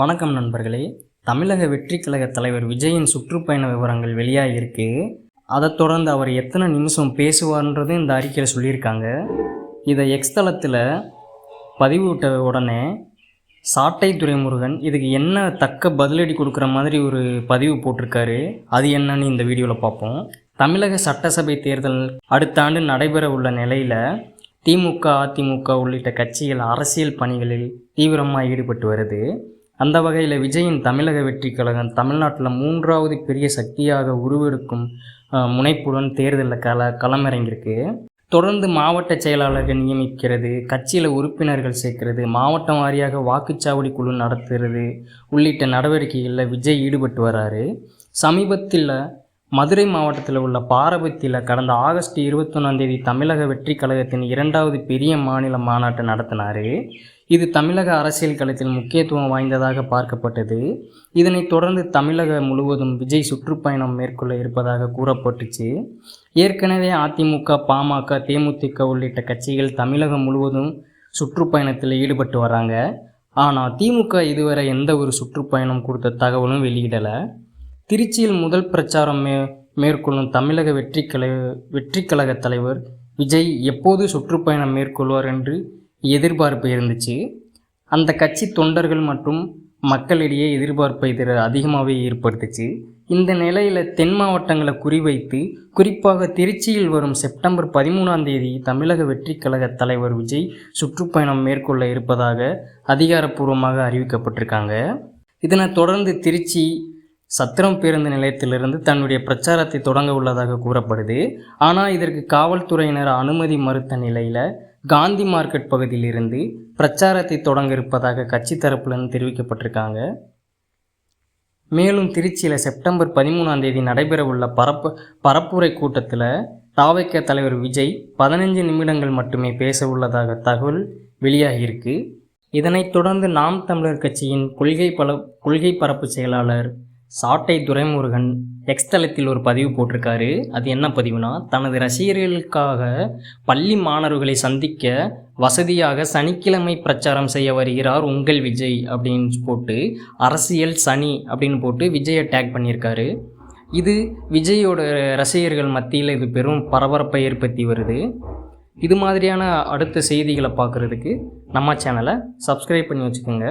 வணக்கம் நண்பர்களே. தமிழக வெற்றி கழக தலைவர் விஜயின் சுற்றுப்பயண விவரங்கள் வெளியாகிருக்கு அதைத் தொடர்ந்து அவர் எத்தனை நிமிஷம் பேசுவார்ன்றது இந்த அறிக்கையில் சொல்லியிருக்காங்க. இதை எக்ஸ் தளத்தில் பதிவு விட்ட உடனே சாட்டை துரைமுருகன் இதுக்கு என்ன தக்க பதிலடி கொடுக்குற மாதிரி ஒரு பதிவு போட்டிருக்காரு. அது என்னன்னு இந்த வீடியோவில் பார்ப்போம். தமிழக சட்டசபை தேர்தல் அடுத்த ஆண்டு நடைபெற உள்ள நிலையில் திமுக அதிமுக உள்ளிட்ட கட்சிகள் அரசியல் பணிகளில் தீவிரமாக ஈடுபட்டு வருது. அந்த வகையில் விஜயின் தமிழக வெற்றி கழகம் தமிழ்நாட்டில் மூன்றாவது பெரிய சக்தியாக உருவெடுக்கும் முனைப்புடன் தேர்தலில் கல களமிறங்கியிருக்கு. தொடர்ந்து மாவட்ட செயலாளர்கள் நியமிக்கிறது கட்சியில் உறுப்பினர்கள் சேர்க்கிறது மாவட்டம் வாரியாக வாக்குச்சாவடி குழு நடத்துறது உள்ளிட்ட நடவடிக்கைகளில் விஜய் ஈடுபட்டு வராரு. சமீபத்தில் மதுரை மாவட்டத்தில் உள்ள பாரபத்தியில் கடந்த ஆகஸ்ட் இருபத்தொன்னாந்தேதி தமிழக வெற்றி கழகத்தின் இரண்டாவது பெரிய மாநில மாநாட்டை நடத்தினார். இது தமிழக அரசியல் களத்தில் முக்கியத்துவம் வாய்ந்ததாக பார்க்கப்பட்டது. இதனைத் தொடர்ந்து தமிழகம் முழுவதும் விஜய் சுற்றுப்பயணம் மேற்கொள்ள இருப்பதாக கூறப்பட்டுச்சு. ஏற்கனவே அதிமுக பாமக தேமுதிக உள்ளிட்ட கட்சிகள் தமிழகம் முழுவதும் சுற்றுப்பயணத்தில் ஈடுபட்டு வராங்க. ஆனால் திமுக இதுவரை எந்த ஒரு சுற்றுப்பயணம் கொடுத்த தகவலும் வெளியிடலை. திருச்சியில் முதல் பிரச்சாரம் மே மேற்கொள்ளும் தமிழக வெற்றி வெற்றிக்கழக வெற்றி கழக தலைவர் விஜய் எப்போது சுற்றுப்பயணம் மேற்கொள்வார் என்று எதிர்பார்ப்பு இருந்துச்சு. அந்த கட்சி தொண்டர்கள் மற்றும் மக்களிடையே எதிர்பார்ப்பை இதில் அதிகமாகவே ஏற்படுத்துச்சு. இந்த நிலையில் தென் மாவட்டங்களை குறிவைத்து குறிப்பாக திருச்சியில் வரும் செப்டம்பர் பதிமூணாம் தேதி தமிழக வெற்றி கழக தலைவர் விஜய் சுற்றுப்பயணம் மேற்கொள்ள இருப்பதாக அதிகாரப்பூர்வமாக அறிவிக்கப்பட்டிருக்காங்க. இதனைத் தொடர்ந்து திருச்சி சத்திரம் பேருந்து நிலையத்திலிருந்து தன்னுடைய பிரச்சாரத்தை தொடங்க உள்ளதாக கூறப்படுது. ஆனால் இதற்கு காவல்துறையினர் அனுமதி மறுத்த நிலையில் காந்தி மார்க்கெட் பகுதியிலிருந்து பிரச்சாரத்தை தொடங்க இருப்பதாக கட்சி தரப்புலன்னு தெரிவிக்கப்பட்டிருக்காங்க. மேலும் திருச்சியில் செப்டம்பர் பதிமூணாம் தேதி நடைபெறவுள்ள பரப்பு பரப்புரை கூட்டத்தில் தாவைக்க தலைவர் விஜய் பதினஞ்சு நிமிடங்கள் மட்டுமே பேச உள்ளதாக தகவல் வெளியாகியிருக்கு. இதனைத் தொடர்ந்து நாம் தமிழர் கட்சியின் கொள்கை பல கொள்கை பரப்பு செயலாளர் சாட்டை துரைமுருகன் எக்ஸ் தளத்தில் ஒரு பதிவு போட்டிருக்காரு. அது என்ன பதிவுனா தனது ரசிகர்களுக்காக பள்ளி மாணவர்களை சந்திக்க வசதியாக சனிக்கிழமை பிரச்சாரம் செய்ய வருகிறார் உங்கள் விஜய் அப்படின்னு போட்டு அரசியல் சனி அப்படின்னு போட்டு விஜயை டேக் பண்ணியிருக்காரு. இது விஜயோட ரசிகர்கள் மத்தியில் இது பெரும் பரபரப்பை ஏற்படுத்தி வருது. இது மாதிரியான அடுத்த செய்திகளை பார்க்குறதுக்கு நம்ம சேனலை சப்ஸ்கிரைப் பண்ணி வச்சுக்கோங்க.